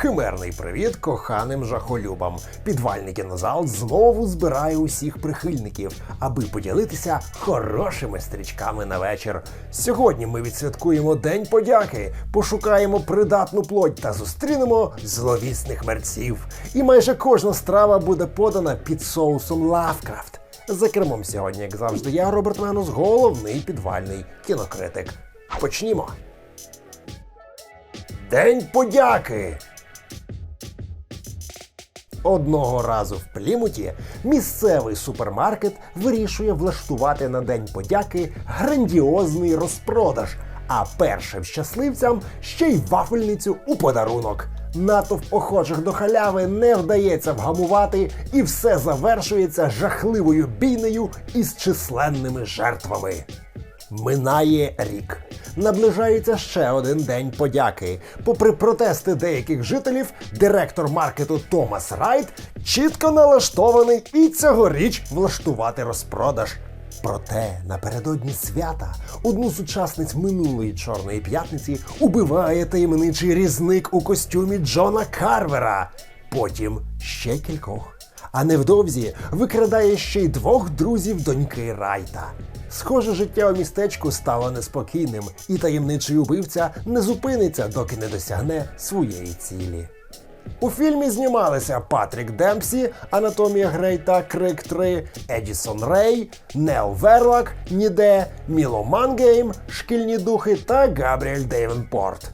Химерний привіт коханим жахолюбам. Підвальний кінозал знову збирає усіх прихильників, аби поділитися хорошими стрічками на вечір. Сьогодні ми відсвяткуємо День подяки, пошукаємо придатну плоть та зустрінемо зловісних мерців. І майже кожна страва буде подана під соусом Лавкрафт. За кермом сьогодні, як завжди, я Роберт Менус, головний підвальний кінокритик. Почнімо. День подяки. Одного разу в Плімуті місцевий супермаркет вирішує влаштувати на День подяки грандіозний розпродаж, а першим щасливцям ще й вафельницю у подарунок. Натовп охочих до халяви не вдається вгамувати, і все завершується жахливою бійнею із численними жертвами. Минає рік. Наближається ще один день подяки. Попри протести деяких жителів, директор маркету Томас Райт чітко налаштований і цьогоріч влаштувати розпродаж. Проте напередодні свята одну з учасниць минулої чорної п'ятниці убиває таємничий різник у костюмі Джона Карвера. Потім ще кількох. А невдовзі викрадає ще й двох друзів доньки Райта. Схоже, життя у містечку стало неспокійним, і таємничий убивця не зупиниться, доки не досягне своєї цілі. У фільмі знімалися Патрік Демпсі, Анатомія Грей та Крик 3, Едісон Рей, Нео Верлак, Ніде, Міло Мангейм, Шкільні духи та Габріель Дейвенпорт.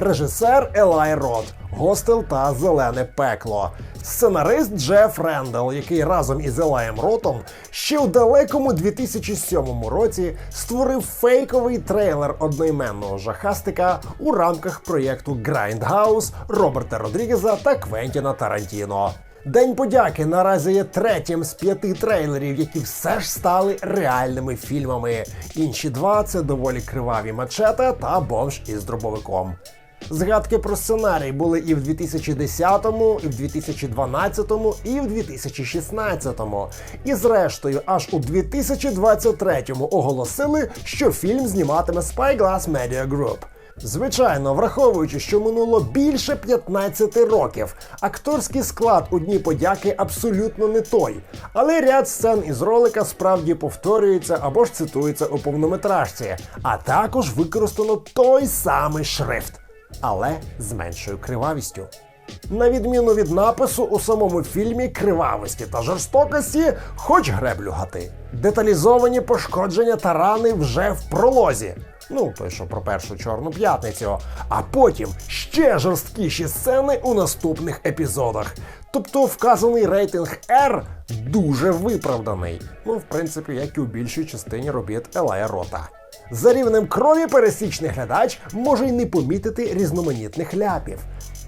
Режисер Елай Рот, Гостел та Зелене пекло. Сценарист Джеф Рендел, який разом із Елаєм Ротом ще у далекому 2007 році створив фейковий трейлер одноіменного жахастика у рамках проєкту Grindhouse Роберта Родрігеза та Квентіна Тарантіно. День подяки наразі є третім з п'яти трейлерів, які все ж стали реальними фільмами. Інші два це доволі криваві мачета та бомж із дробовиком. Згадки про сценарій були і в 2010, і в 2012, і в 2016. І зрештою, аж у 2023-му оголосили, що фільм зніматиме Spyglass Media Group. Звичайно, враховуючи, що минуло більше 15 років, акторський склад у Дні подяки абсолютно не той. Але ряд сцен із ролика справді повторюється або ж цитується у повнометражці, а також використано той самий шрифт, але з меншою кривавістю. На відміну від напису у самому фільмі кривавості та жорстокості, хоч греблю гати. Деталізовані пошкодження та рани вже в пролозі. Ну, той, що про першу чорну п'ятницю, а потім ще жорсткіші сцени у наступних епізодах. Тобто вказаний рейтинг R дуже виправданий. Ну, в принципі, як і у більшій частині робіт Елая Рота. За рівнем крові пересічний глядач може й не помітити різноманітних ляпів.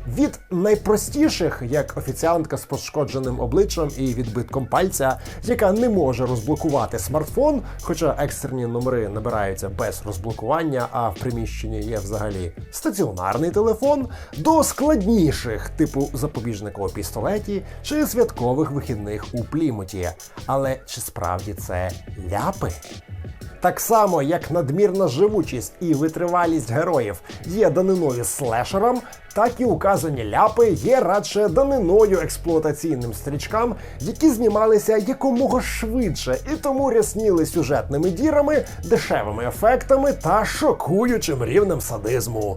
Від найпростіших, як офіціантка з пошкодженим обличчям і відбитком пальця, яка не може розблокувати смартфон, хоча екстрені номери набираються без розблокування, а в приміщенні є взагалі стаціонарний телефон, до складніших, типу запобіжника у пістолеті чи святкових вихідних у плімуті. Але чи справді це ляпи? Так само, як надмірна живучість і витривалість героїв є даниною слешерам, так і указані ляпи є радше даниною експлуатаційним стрічкам, які знімалися якомога швидше і тому рясніли сюжетними дірами, дешевими ефектами та шокуючим рівнем садизму.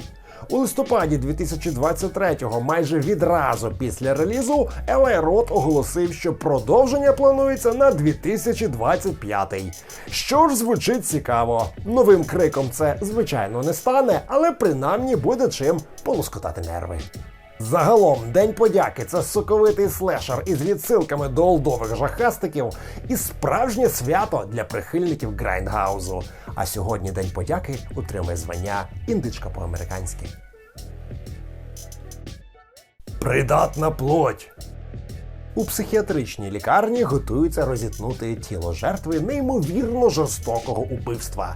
У листопаді 2023-го, майже відразу після релізу, LA Рот оголосив, що продовження планується на 2025. Що ж звучить цікаво. Новим криком це звичайно не стане, але принаймні буде чим полоскотати нерви. Загалом, День подяки це соковитий слешер із відсилками до олдових жахастиків і справжнє свято для прихильників Грайндгаузу. А сьогодні День подяки отримує звання індичка по-американськи. Придатна плоть. У психіатричній лікарні готуються розітнути тіло жертви неймовірно жорстокого убивства.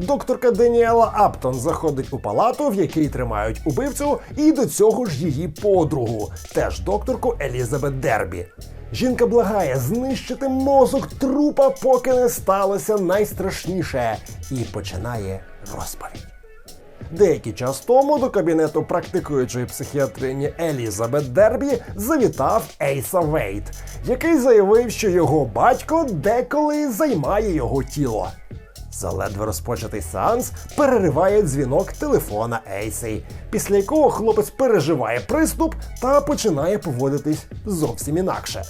Докторка Деніела Аптон заходить у палату, в якій тримають убивцю, і до цього ж її подругу, теж докторку Елізабет Дербі. Жінка благає знищити мозок трупа, поки не сталося найстрашніше, і починає розповідь. Деякий час тому до кабінету практикуючої психіатрині Елізабет Дербі завітав Ейса Вейт, який заявив, що його батько деколи займає його тіло. За ледве розпочатий сеанс перериває дзвінок телефона Ейсей, після якого хлопець переживає приступ та починає поводитись зовсім інакше.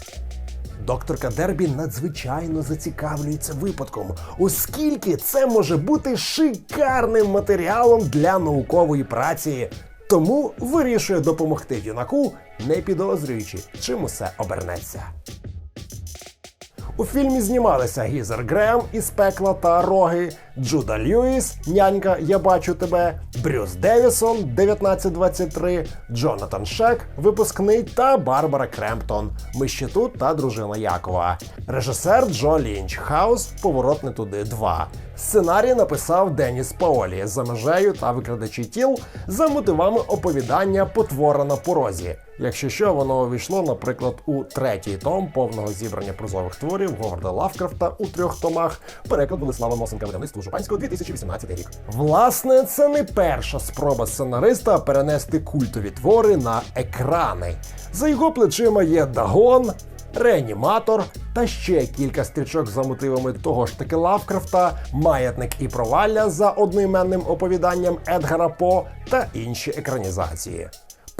Докторка Дербі надзвичайно зацікавлюється випадком, оскільки це може бути шикарним матеріалом для наукової праці. Тому вирішує допомогти юнаку, не підозрюючи, чим усе обернеться. У фільмі знімалися Гізер Грем із пекла та роги, Джуда Льюіс, нянька Я бачу тебе, Брюс Девісон 1923, Джонатан Шек, випускний та Барбара Кремптон, Ми ще тут та дружина Якова. Режисер Джо Лінч, Хаус, Поворот не туди 2. Сценарій написав Деніс Паолі за межею та викрадачі тіл за мотивами оповідання Потвора на порозі. Якщо що, воно увійшло, наприклад, у третій том повного зібрання прозових творів Говарда Лавкрафта у трьох томах. Переклад Болеслава Мосенка видавництво Жупанського 2018 рік. Власне, це не перша спроба сценариста перенести культові твори на екрани. За його плечима є Дагон, Реаніматор та ще кілька стрічок за мотивами того ж таки Лавкрафта, Маятник і провалля за одноіменним оповіданням Едгара По та інші екранізації.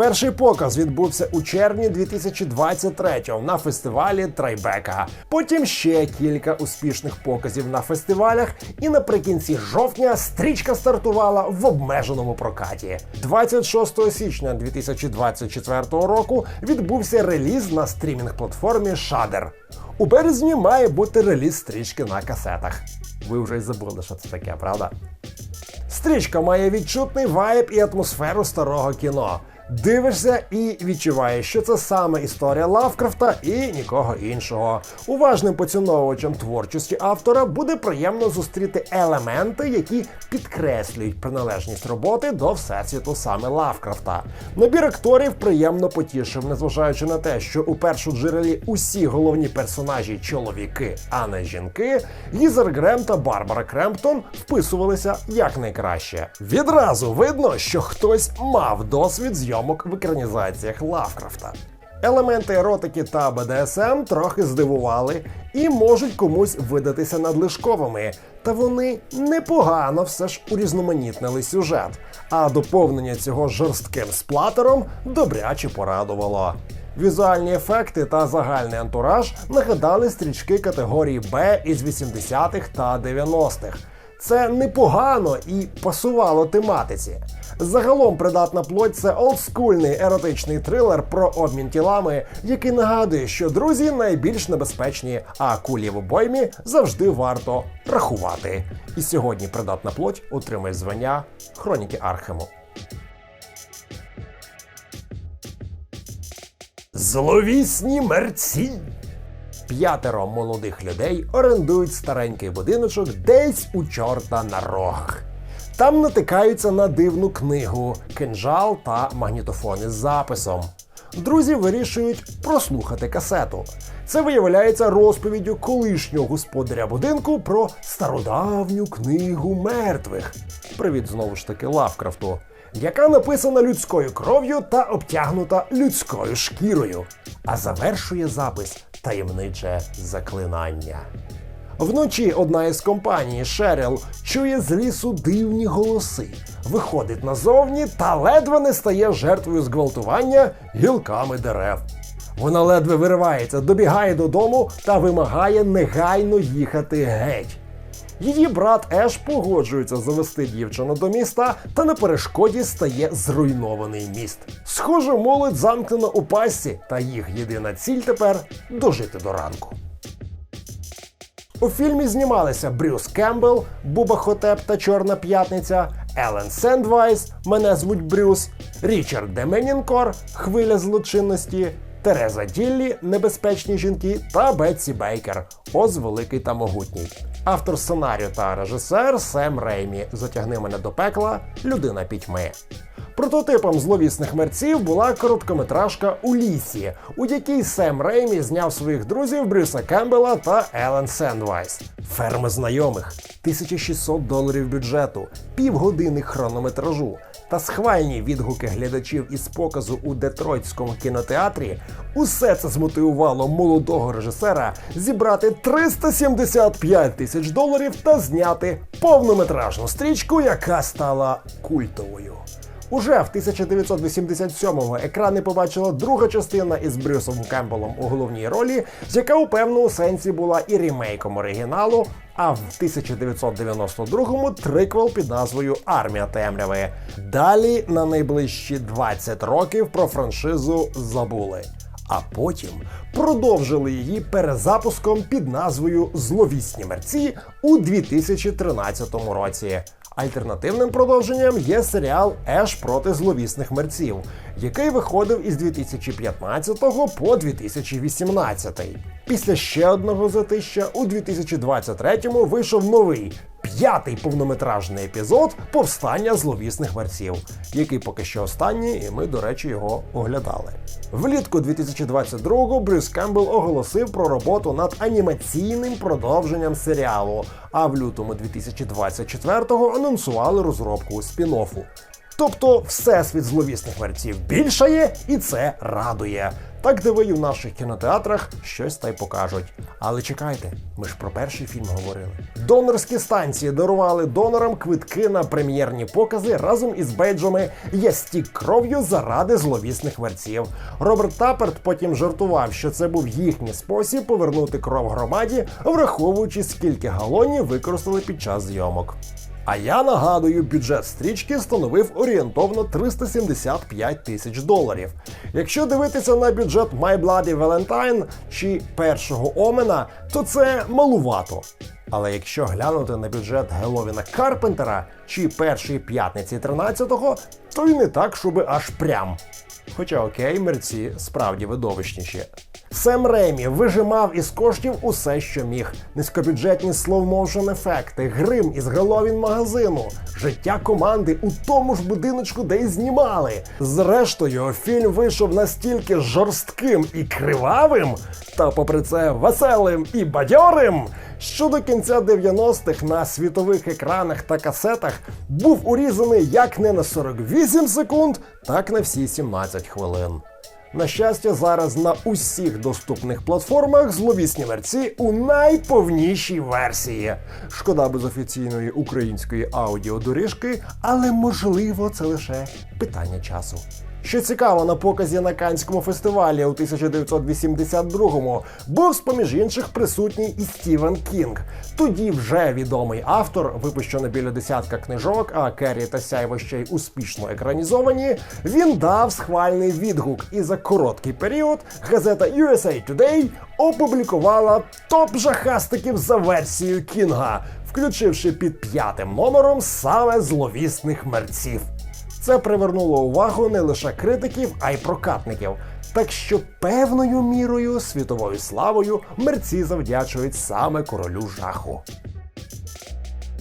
Перший показ відбувся у червні 2023-го на фестивалі Трайбека. Потім ще кілька успішних показів на фестивалях, і наприкінці жовтня стрічка стартувала в обмеженому прокаті. 26 січня 2024 року відбувся реліз на стрімінг-платформі Shudder. У березні має бути реліз стрічки на касетах. Ви вже й забули, що це таке, правда? Стрічка має відчутний вайб і атмосферу старого кіно. Дивишся і відчуваєш, що це саме історія Лавкрафта і нікого іншого. Уважним поціновувачам творчості автора буде приємно зустріти елементи, які підкреслюють приналежність роботи до всесвіту саме Лавкрафта. Набір акторів приємно потішив, незважаючи на те, що у першу джерелі усі головні персонажі чоловіки, а не жінки. Гізер Грем та Барбара Кремптон вписувалися якнайкраще. Відразу видно, що хтось мав досвід зйомок в екранізаціях Лавкрафта. Елементи еротики та БДСМ трохи здивували і можуть комусь видатися надлишковими, та вони непогано все ж урізноманітнили сюжет. А доповнення цього жорстким сплатером добряче порадувало. Візуальні ефекти та загальний антураж нагадали стрічки категорії Б із 80-х та 90-х. Це непогано і пасувало тематиці. Загалом придатна плоть це олдскульний еротичний трилер про обмін тілами, який нагадує, що друзі найбільш небезпечні, а кулі в обоймі завжди варто рахувати. І сьогодні придатна плоть отримує звання Хроніки Архему. Зловісні мерці. П'ятеро молодих людей орендують старенький будиночок десь у чорта на рогах. Там натикаються на дивну книгу, кинжал та магнітофони з записом. Друзі вирішують прослухати касету. Це виявляється розповіддю колишнього господаря будинку про стародавню книгу мертвих. Привіт знову ж таки Лавкрафту, яка написана людською кров'ю та обтягнута людською шкірою, а завершує запис таємниче заклинання. Вночі одна із компаній Шеріл чує з лісу дивні голоси, виходить назовні та ледве не стає жертвою зґвалтування гілками дерев. Вона ледве виривається, добігає додому та вимагає негайно їхати геть. Її брат Еш погоджується завести дівчину до міста, та на перешкоді стає зруйнований міст. Схоже, молодь замкнена у пастці, та їх єдина ціль тепер дожити до ранку. У фільмі знімалися Брюс Кембл, Буба Хотеп та Чорна П'ятниця, Елен Сендвайс, Мене звуть Брюс, Річард Деменінкор, Хвиля злочинності, Тереза Діллі, Небезпечні жінки та Бетсі Бейкер, Оз Великий та Могутній. Автор сценарію та режисер Сем Реймі. Затягни мене до пекла, людина пітьми. Прототипом зловісних мерців була короткометражка у лісі, у якій Сем Реймі зняв своїх друзів Брюса Кембела та Елен Сендвайс. Ферми знайомих, 1600 доларів бюджету, півгодини хронометражу та схвальні відгуки глядачів із показу у детройтському кінотеатрі. Усе це змотивувало молодого режисера зібрати 375 тисяч доларів та зняти повнометражну стрічку, яка стала культовою. Уже в 1987-му екрани побачила друга частина із Брюсом Кемпбелом у головній ролі, яка у певному сенсі була і ремейком оригіналу. А в 1992-му триквел під назвою Армія темряви. Далі на найближчі 20 років про франшизу забули. А потім продовжили її перезапуском під назвою Зловісні мерці у 2013 році. Альтернативним продовженням є серіал Еш проти зловісних мерців, який виходив із 2015 по 2018. Після ще одного затища у 2023-му вийшов новий п'ятий повнометражний епізод Повстання зловісних мерців, який поки що останній, і ми, до речі, його оглядали. Влітку 2022-го Брюс Кембл оголосив про роботу над анімаційним продовженням серіалу. А в лютому 2024-го анонсували розробку спін-оффу. Тобто, всесвіт зловісних мерців більшає, і це радує. Так диви в наших кінотеатрах щось та й покажуть. Але чекайте, ми ж про перший фільм говорили. Донорські станції дарували донорам квитки на прем'єрні покази разом із бейджами Я стік кров'ю заради зловісних мерців. Роберт Таперт потім жартував, що це був їхній спосіб повернути кров громаді, враховуючи скільки галонів використали під час зйомок. А я нагадую, бюджет стрічки становив орієнтовно 375 тисяч доларів. Якщо дивитися на бюджет My Bloody Valentine чи першого Омена, то це малувато. Але якщо глянути на бюджет Геловіна Карпентера чи першої п'ятниці 13-го, то й не так, щоби аж прям. Хоча окей, мерці справді видовищніші. Сем Ремі вижимав із коштів усе, що міг: низькобюджетні слоу-моушен ефекти, грим із Геловін магазину, життя команди у тому ж будиночку, де й знімали. Зрештою, фільм вийшов настільки жорстким і кривавим, та попри це веселим і бадьорим, що до кінця 90-х на світових екранах та касетах був урізаний як не на 48 секунд, так на всі 17 хвилин. На щастя, зараз на усіх доступних платформах зловісні мерці у найповнішій версії. Шкода без офіційної української аудіодоріжки, але можливо це лише питання часу. Що цікаво, на показі на Канському фестивалі у 1982-му був з-поміж інших присутній і Стівен Кінг. Тоді вже відомий автор, випущено біля десятка книжок, а Керрі та Сяйво ще й успішно екранізовані. Він дав схвальний відгук, і за короткий період газета USA Today опублікувала топ жахастиків за версією Кінга, включивши під п'ятим номером саме зловісних мерців. Це привернуло увагу не лише критиків, а й прокатників. Так що певною мірою світовою славою мерці завдячують саме королю жаху.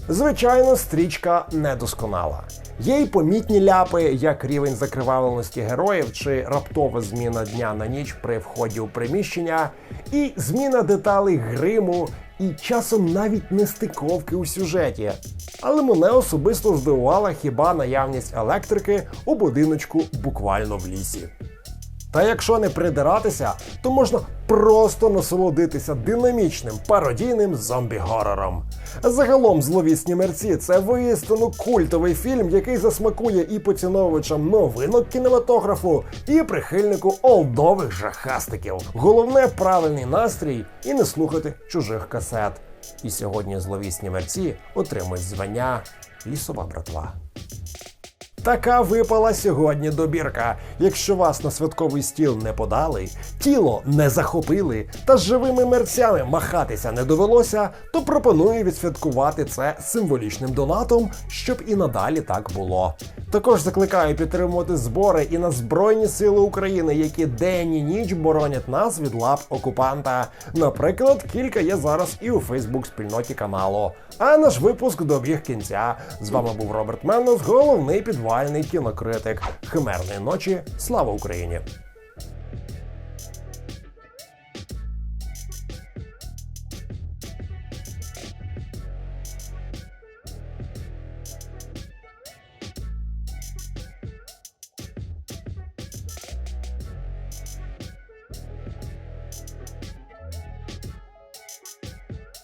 Звичайно, стрічка недосконала. Є й помітні ляпи, як рівень закривавленості героїв чи раптова зміна дня на ніч при вході у приміщення, і зміна деталей гриму, і часом навіть нестиковки у сюжеті. Але мене особисто здивувала хіба наявність електрики у будиночку буквально в лісі. Та якщо не придиратися, то можна просто насолодитися динамічним пародійним зомбі-горором. Загалом зловісні мерці це воістину культовий фільм, який засмакує і поціновувачам новинок кінематографу, і прихильнику олдових жахастиків. Головне правильний настрій і не слухати чужих касет. І сьогодні зловісні мерці отримують звання лісова братва. Така випала сьогодні добірка. Якщо вас на святковий стіл не подали, тіло не захопили та з живими мерцями махатися не довелося, то пропоную відсвяткувати це символічним донатом, щоб і надалі так було. Також закликаю підтримувати збори і на Збройні Сили України, які день і ніч боронять нас від лап окупанта. Наприклад, кілька є зараз і у Фейсбук спільноті каналу. А наш випуск добіг кінця. З вами був Роберт Меннес, головний підвальний кінокритик. Химерної ночі. Слава Україні!